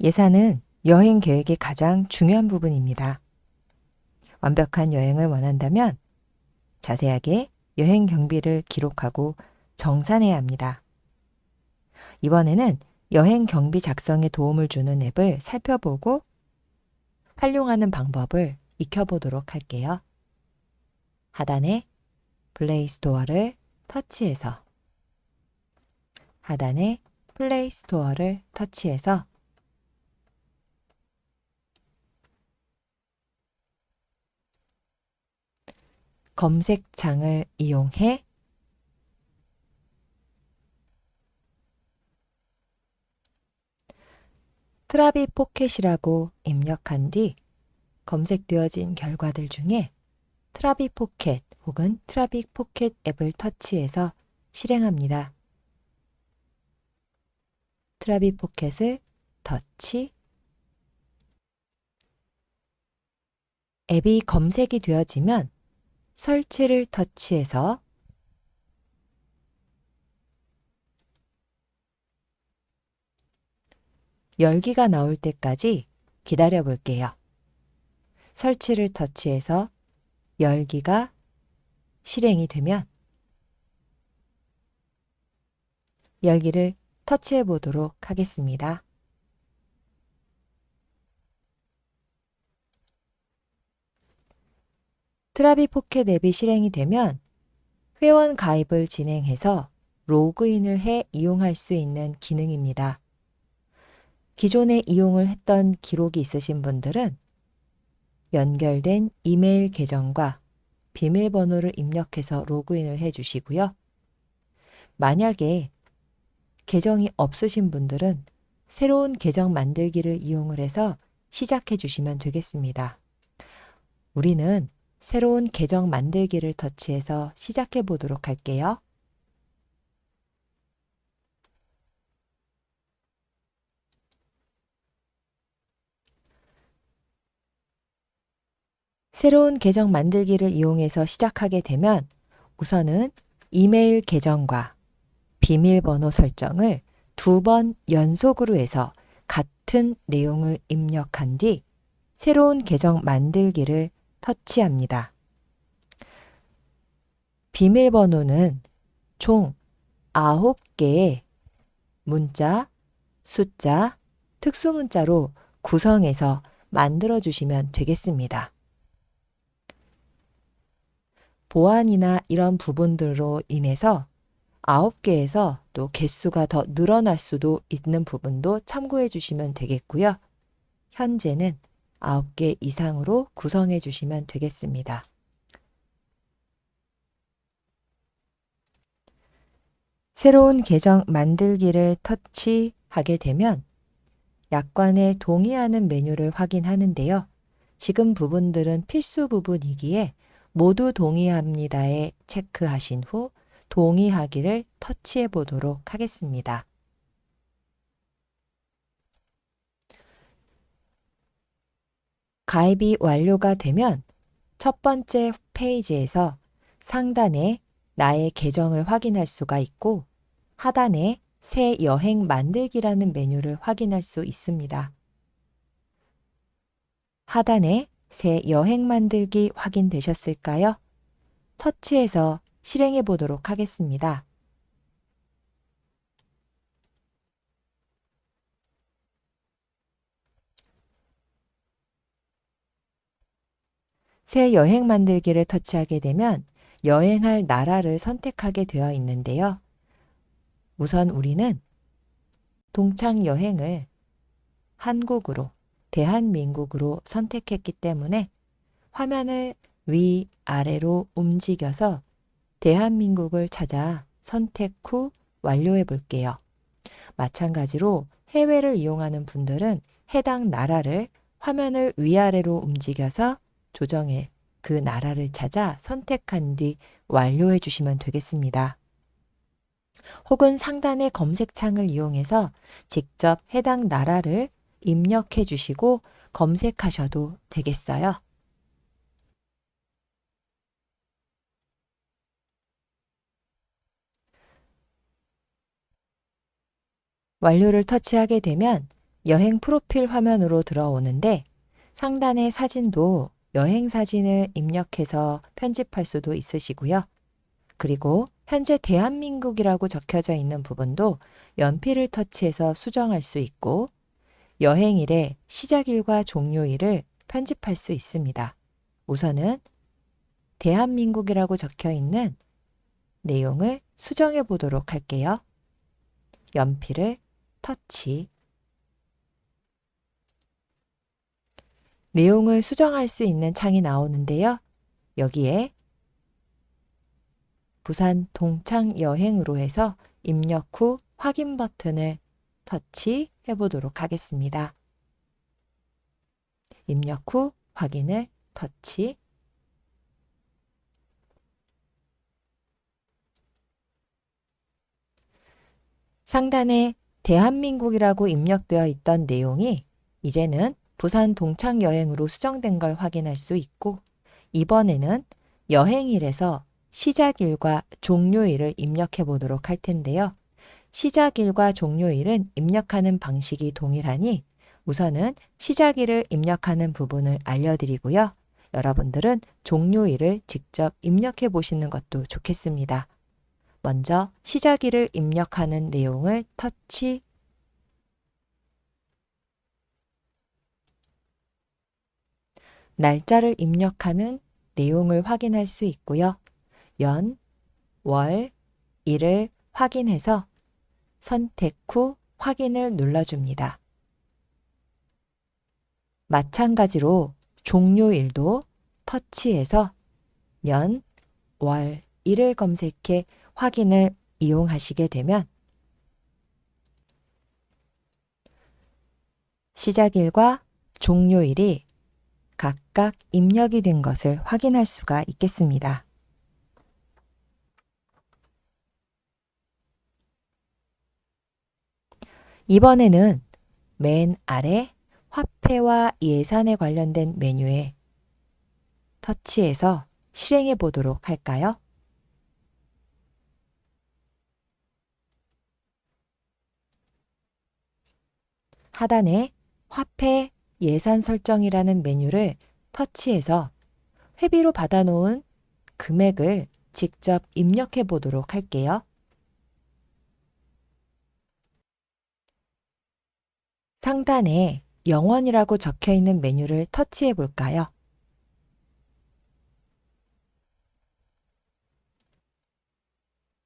예산은 여행 계획의 가장 중요한 부분입니다. 완벽한 여행을 원한다면 자세하게 여행 경비를 기록하고 정산해야 합니다. 이번에는 여행 경비 작성에 도움을 주는 앱을 살펴보고 활용하는 방법을 익혀보도록 할게요. 하단에 플레이 스토어를 터치해서 하단에 플레이 스토어를 터치해서 검색창을 이용해 트라비 포켓이라고 입력한 뒤 검색되어진 결과들 중에 트라비 포켓 혹은 트라비 포켓 앱을 터치해서 실행합니다. 트라비 포켓을 터치 앱이 검색이 되어지면 설치를 터치해서 열기가 나올 때까지 기다려 볼게요. 설치를 터치해서 열기가 실행이 되면 열기를 터치해 보도록 하겠습니다. 트라비 포켓 앱이 실행이 되면 회원 가입을 진행해서 로그인을 해 이용할 수 있는 기능입니다. 기존에 이용을 했던 기록이 있으신 분들은 연결된 이메일 계정과 비밀번호를 입력해서 로그인을 해 주시고요. 만약에 계정이 없으신 분들은 새로운 계정 만들기를 이용을 해서 시작해 주시면 되겠습니다. 우리는 새로운 계정 만들기를 터치해서 시작해 보도록 할게요. 새로운 계정 만들기를 이용해서 시작하게 되면 우선은 이메일 계정과 비밀번호 설정을 두 번 연속으로 해서 같은 내용을 입력한 뒤 새로운 계정 만들기를 터치합니다. 비밀번호는 총 9개의 문자, 숫자, 특수문자로 구성해서 만들어 주시면 되겠습니다. 보안이나 이런 부분들로 인해서 9개에서 또 개수가 더 늘어날 수도 있는 부분도 참고해 주시면 되겠고요. 현재는 9개 이상으로 구성해 주시면 되겠습니다. 새로운 계정 만들기를 터치하게 되면 약관에 동의하는 메뉴를 확인하는데요. 지금 부분들은 필수 부분이기에 모두 동의합니다에 체크하신 후 동의하기를 터치해 보도록 하겠습니다. 가입이 완료가 되면 첫 번째 페이지에서 상단에 나의 계정을 확인할 수가 있고 하단에 새 여행 만들기라는 메뉴를 확인할 수 있습니다. 하단에 새 여행 만들기 확인되셨을까요? 터치해서 실행해 보도록 하겠습니다. 새 여행 만들기를 터치하게 되면 여행할 나라를 선택하게 되어 있는데요. 우선 우리는 동창 여행을 한국으로, 대한민국으로 선택했기 때문에 화면을 위, 아래로 움직여서 대한민국을 찾아 선택 후 완료해 볼게요. 마찬가지로 해외를 이용하는 분들은 해당 나라를 화면을 위아래로 움직여서 조정해 그 나라를 찾아 선택한 뒤 완료해 주시면 되겠습니다. 혹은 상단의 검색창을 이용해서 직접 해당 나라를 입력해 주시고 검색하셔도 되겠어요. 완료를 터치하게 되면 여행 프로필 화면으로 들어오는데 상단의 사진도 여행 사진을 입력해서 편집할 수도 있으시고요. 그리고 현재 대한민국이라고 적혀져 있는 부분도 연필을 터치해서 수정할 수 있고 여행일의 시작일과 종료일을 편집할 수 있습니다. 우선은 대한민국이라고 적혀 있는 내용을 수정해 보도록 할게요. 연필을 터치. 내용을 수정할 수 있는 창이 나오는데요. 여기에 부산 동창 여행으로 해서 입력 후 확인 버튼을 터치해 보도록 하겠습니다. 입력 후 확인을 터치. 상단에 대한민국이라고 입력되어 있던 내용이 이제는 부산 동창 여행으로 수정된 걸 확인할 수 있고 이번에는 여행일에서 시작일과 종료일을 입력해 보도록 할 텐데요. 시작일과 종료일은 입력하는 방식이 동일하니 우선은 시작일을 입력하는 부분을 알려드리고요. 여러분들은 종료일을 직접 입력해 보시는 것도 좋겠습니다. 먼저 시작일을 입력하는 내용을 터치 날짜를 입력하는 내용을 확인할 수 있고요. 연, 월, 일을 확인해서 선택 후 확인을 눌러줍니다. 마찬가지로 종료일도 터치해서 연, 월, 일을 검색해 확인을 이용하시게 되면 시작일과 종료일이 각각 입력이 된 것을 확인할 수가 있겠습니다. 이번에는 맨 아래 화폐와 예산에 관련된 메뉴에 터치해서 실행해 보도록 할까요? 하단에 화폐 예산 설정이라는 메뉴를 터치해서 회비로 받아놓은 금액을 직접 입력해 보도록 할게요. 상단에 영원이라고 적혀 있는 메뉴를 터치해 볼까요?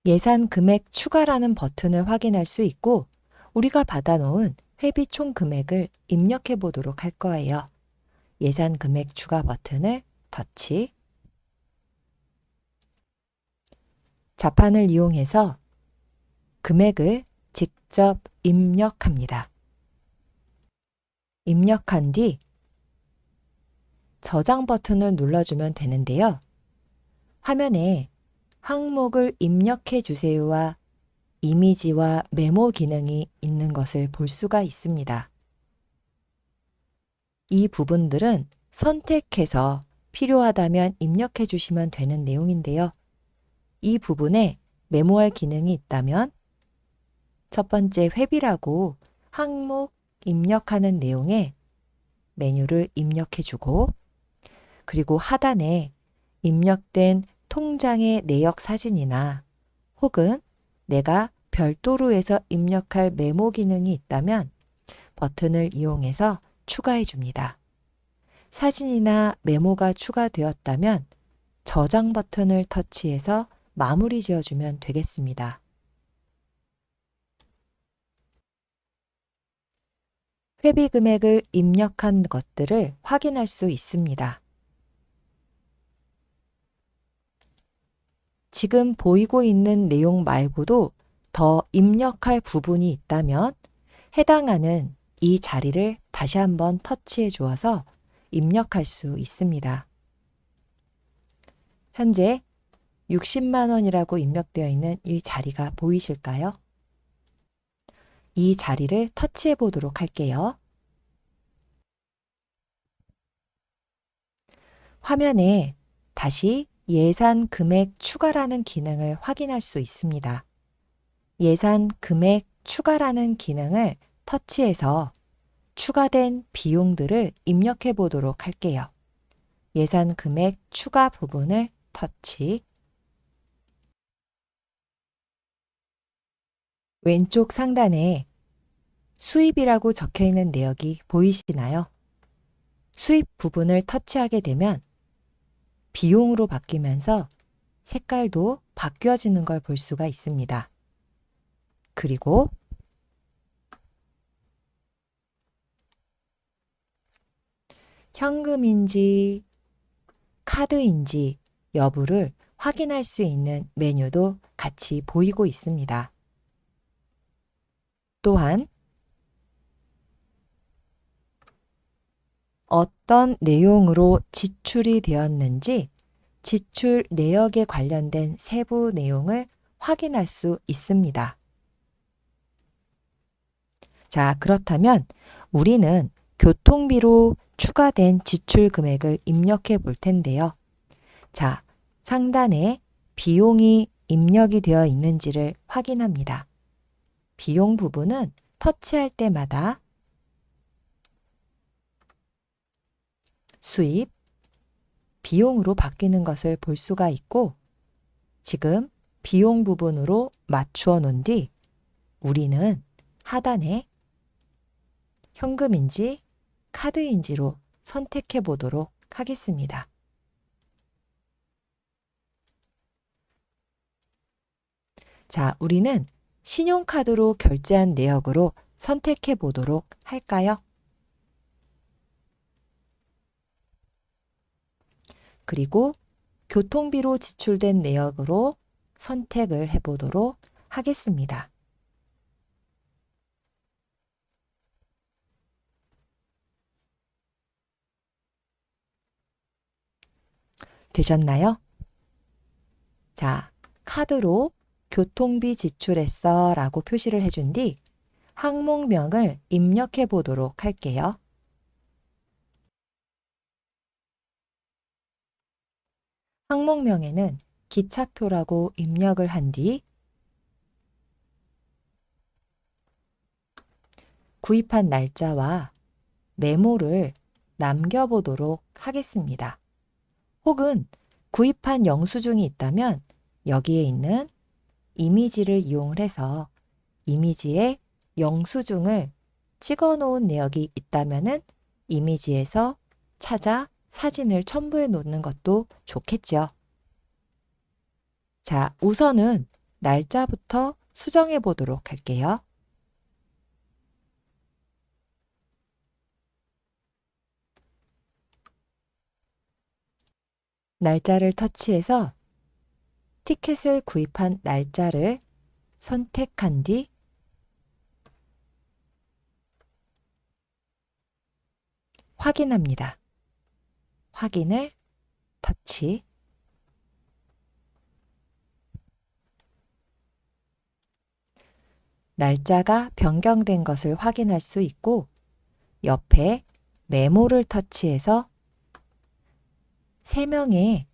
예산 금액 추가라는 버튼을 확인할 수 있고 우리가 받아놓은 회비 총 금액을 입력해 보도록 할 거예요. 예산 금액 추가 버튼을 터치. 자판을 이용해서 금액을 직접 입력합니다. 입력한 뒤 저장 버튼을 눌러주면 되는데요. 화면에 항목을 입력해 주세요와 이미지와 메모 기능이 있는 것을 볼 수가 있습니다. 이 부분들은 선택해서 필요하다면 입력해 주시면 되는 내용인데요. 이 부분에 메모할 기능이 있다면 첫 번째 회비라고 항목 입력하는 내용에 메뉴를 입력해 주고 그리고 하단에 입력된 통장의 내역 사진이나 혹은 내가 별도로 해서 입력할 메모 기능이 있다면 버튼을 이용해서 추가해 줍니다. 사진이나 메모가 추가되었다면 저장 버튼을 터치해서 마무리 지어주면 되겠습니다. 회비 금액을 입력한 것들을 확인할 수 있습니다. 지금 보이고 있는 내용 말고도 더 입력할 부분이 있다면 해당하는 이 자리를 다시 한번 터치해 주어서 입력할 수 있습니다. 현재 60만 원이라고 입력되어 있는 이 자리가 보이실까요? 이 자리를 터치해 보도록 할게요. 화면에 다시 예산 금액 추가라는 기능을 확인할 수 있습니다. 예산 금액 추가라는 기능을 터치해서 추가된 비용들을 입력해 보도록 할게요. 예산 금액 추가 부분을 터치. 왼쪽 상단에 수입이라고 적혀 있는 내역이 보이시나요? 수입 부분을 터치하게 되면 비용으로 바뀌면서 색깔도 바뀌어지는 걸 볼 수가 있습니다. 그리고 현금인지 카드인지 여부를 확인할 수 있는 메뉴도 같이 보이고 있습니다. 또한 어떤 내용으로 지출이 되었는지 지출 내역에 관련된 세부 내용을 확인할 수 있습니다. 자, 그렇다면 우리는 교통비로 추가된 지출 금액을 입력해 볼 텐데요. 자, 상단에 비용이 입력이 되어 있는지를 확인합니다. 비용 부분은 터치할 때마다 수입, 비용으로 바뀌는 것을 볼 수가 있고 지금 비용 부분으로 맞추어 놓은 뒤 우리는 하단에 현금인지 카드인지로 선택해 보도록 하겠습니다. 자, 우리는 신용카드로 결제한 내역으로 선택해 보도록 할까요? 그리고 교통비로 지출된 내역으로 선택을 해 보도록 하겠습니다. 되셨나요? 자, 카드로 교통비 지출했어 라고 표시를 해준 뒤 항목명을 입력해 보도록 할게요. 항목명에는 기차표라고 입력을 한 뒤 구입한 날짜와 메모를 남겨보도록 하겠습니다. 혹은 구입한 영수증이 있다면 여기에 있는 이미지를 이용을 해서 이미지에 영수증을 찍어 놓은 내역이 있다면은 이미지에서 찾아 사진을 첨부해 놓는 것도 좋겠죠. 자, 우선은 날짜부터 수정해 보도록 할게요. 날짜를 터치해서 티켓을 구입한 날짜를 선택한 뒤 확인합니다. 확인을 터치. 날짜가 변경된 것을 확인할 수 있고 옆에 메모를 터치해서 3명의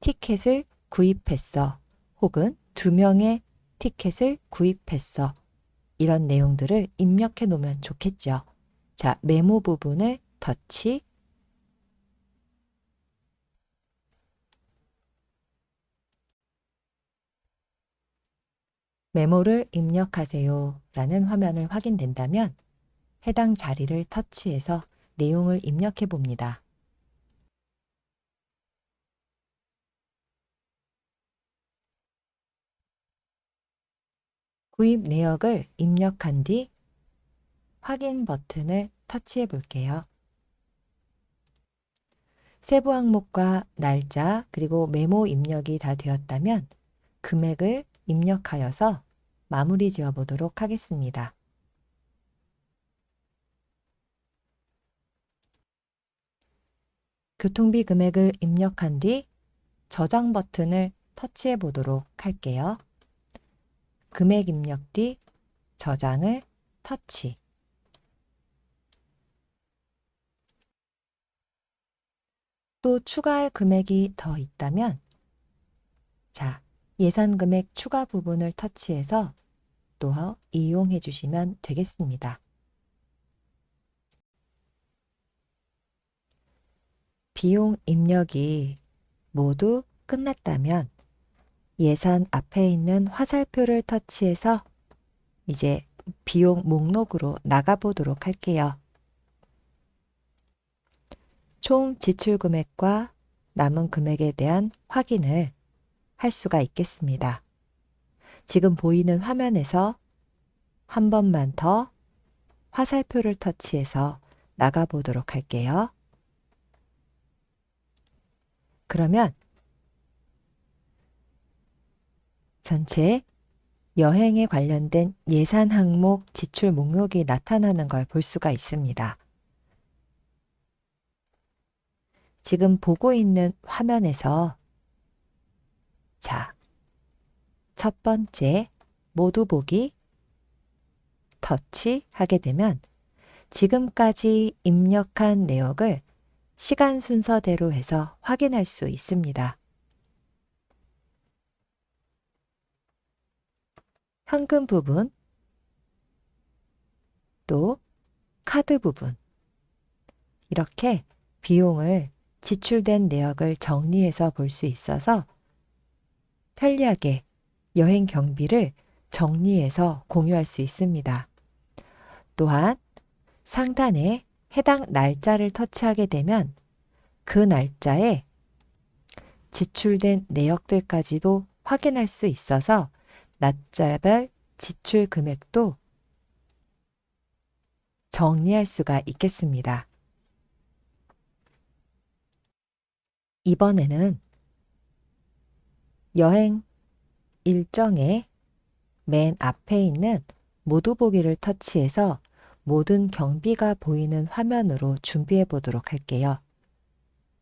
티켓을 구입했어. 혹은 2명의 티켓을 구입했어. 이런 내용들을 입력해 놓으면 좋겠죠. 자, 메모 부분을 터치. 메모를 입력하세요 라는 화면을 확인된다면 해당 자리를 터치해서 내용을 입력해 봅니다. 구입 내역을 입력한 뒤 확인 버튼을 터치해 볼게요. 세부 항목과 날짜 그리고 메모 입력이 다 되었다면 금액을 입력하여서 마무리 지어 보도록 하겠습니다. 교통비 금액을 입력한 뒤 저장 버튼을 터치해 보도록 할게요. 금액 입력 뒤 저장을 터치. 또 추가할 금액이 더 있다면 자, 예산 금액 추가 부분을 터치해서 또 이용해 주시면 되겠습니다. 비용 입력이 모두 끝났다면 예산 앞에 있는 화살표를 터치해서 이제 비용 목록으로 나가보도록 할게요. 총 지출 금액과 남은 금액에 대한 확인을 할 수가 있겠습니다. 지금 보이는 화면에서 한 번만 더 화살표를 터치해서 나가보도록 할게요. 그러면 전체 여행에 관련된 예산 항목 지출 목록이 나타나는 걸 볼 수가 있습니다. 지금 보고 있는 화면에서 자, 첫 번째 모두 보기 터치 하게 되면 지금까지 입력한 내역을 시간 순서대로 해서 확인할 수 있습니다. 현금 부분, 또 카드 부분. 이렇게 비용을 지출된 내역을 정리해서 볼 수 있어서 편리하게 여행 경비를 정리해서 공유할 수 있습니다. 또한 상단에 해당 날짜를 터치하게 되면 그 날짜에 지출된 내역들까지도 확인할 수 있어서 날짜별 지출 금액도 정리할 수가 있겠습니다. 이번에는 여행 일정의 맨 앞에 있는 모두 보기를 터치해서 모든 경비가 보이는 화면으로 준비해 보도록 할게요.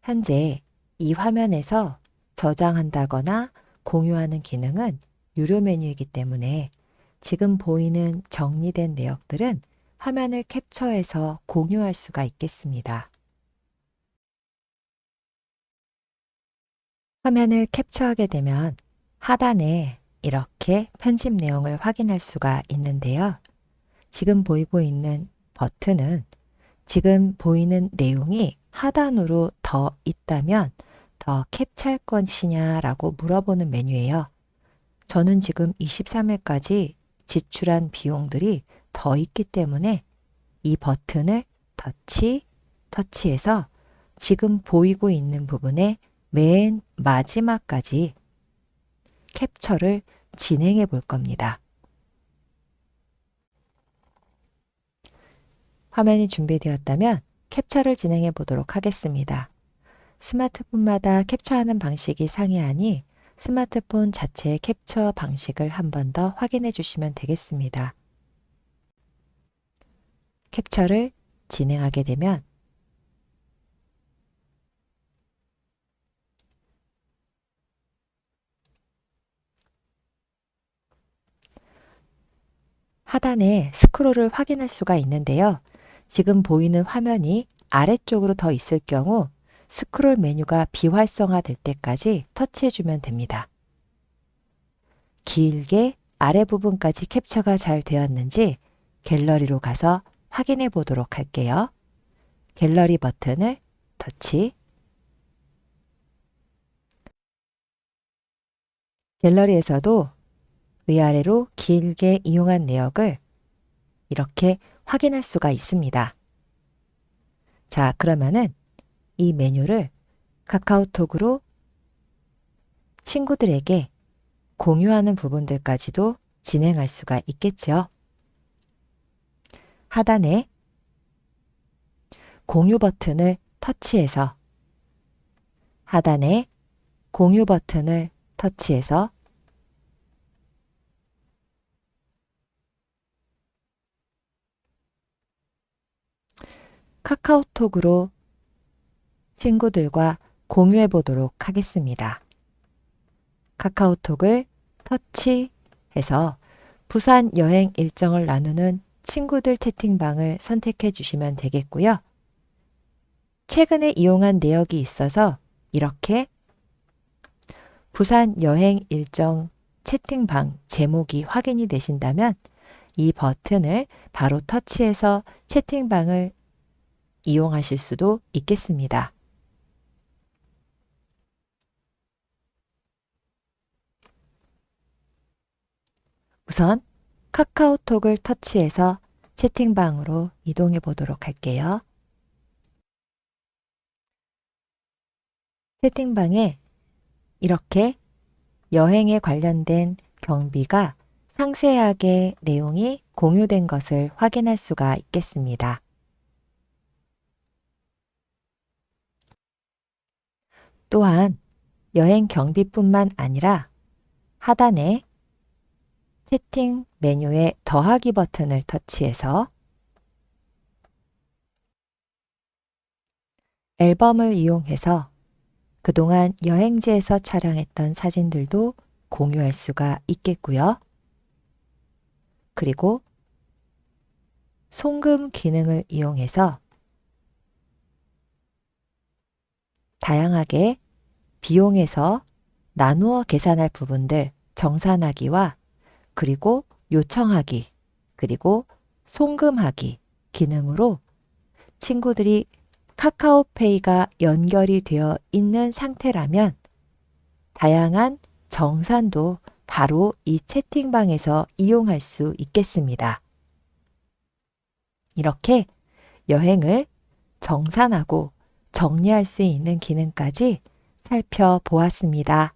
현재 이 화면에서 저장한다거나 공유하는 기능은 유료 메뉴이기 때문에 지금 보이는 정리된 내역들은 화면을 캡처해서 공유할 수가 있겠습니다. 화면을 캡처하게 되면 하단에 이렇게 편집 내용을 확인할 수가 있는데요. 지금 보이고 있는 버튼은 지금 보이는 내용이 하단으로 더 있다면 더 캡처할 것이냐라고 물어보는 메뉴예요. 저는 지금 23일까지 지출한 비용들이 더 있기 때문에 이 버튼을 터치, 터치해서 지금 보이고 있는 부분에 맨 마지막까지 캡처를 진행해 볼 겁니다. 화면이 준비되었다면 캡처를 진행해 보도록 하겠습니다. 스마트폰마다 캡처하는 방식이 상이하니 스마트폰 자체의 캡처 방식을 한 번 더 확인해 주시면 되겠습니다. 캡처를 진행하게 되면 하단에 스크롤을 확인할 수가 있는데요. 지금 보이는 화면이 아래쪽으로 더 있을 경우 스크롤 메뉴가 비활성화 될 때까지 터치해주면 됩니다. 길게 아래 부분까지 캡처가 잘 되었는지 갤러리로 가서 확인해 보도록 할게요. 갤러리 버튼을 터치. 갤러리에서도 위아래로 길게 이용한 내역을 이렇게 확인할 수가 있습니다. 자, 그러면은 이 메뉴를 카카오톡으로 친구들에게 공유하는 부분들까지도 진행할 수가 있겠죠. 하단에 공유 버튼을 터치해서 하단에 공유 버튼을 터치해서 카카오톡으로 친구들과 공유해 보도록 하겠습니다. 카카오톡을 터치해서 부산 여행 일정을 나누는 친구들 채팅방을 선택해 주시면 되겠고요. 최근에 이용한 내역이 있어서 이렇게 부산 여행 일정 채팅방 제목이 확인이 되신다면 이 버튼을 바로 터치해서 채팅방을 이용하실 수도 있겠습니다. 우선 카카오톡을 터치해서 채팅방으로 이동해 보도록 할게요. 채팅방에 이렇게 여행에 관련된 경비가 상세하게 내용이 공유된 것을 확인할 수가 있겠습니다. 또한 여행 경비뿐만 아니라 하단에 채팅 메뉴의 더하기 버튼을 터치해서 앨범을 이용해서 그동안 여행지에서 촬영했던 사진들도 공유할 수가 있겠고요. 그리고 송금 기능을 이용해서 다양하게 비용에서 나누어 계산할 부분들 정산하기와 그리고 요청하기, 그리고 송금하기 기능으로 친구들이 카카오페이가 연결이 되어 있는 상태라면 다양한 정산도 바로 이 채팅방에서 이용할 수 있겠습니다. 이렇게 여행을 정산하고 정리할 수 있는 기능까지 살펴보았습니다.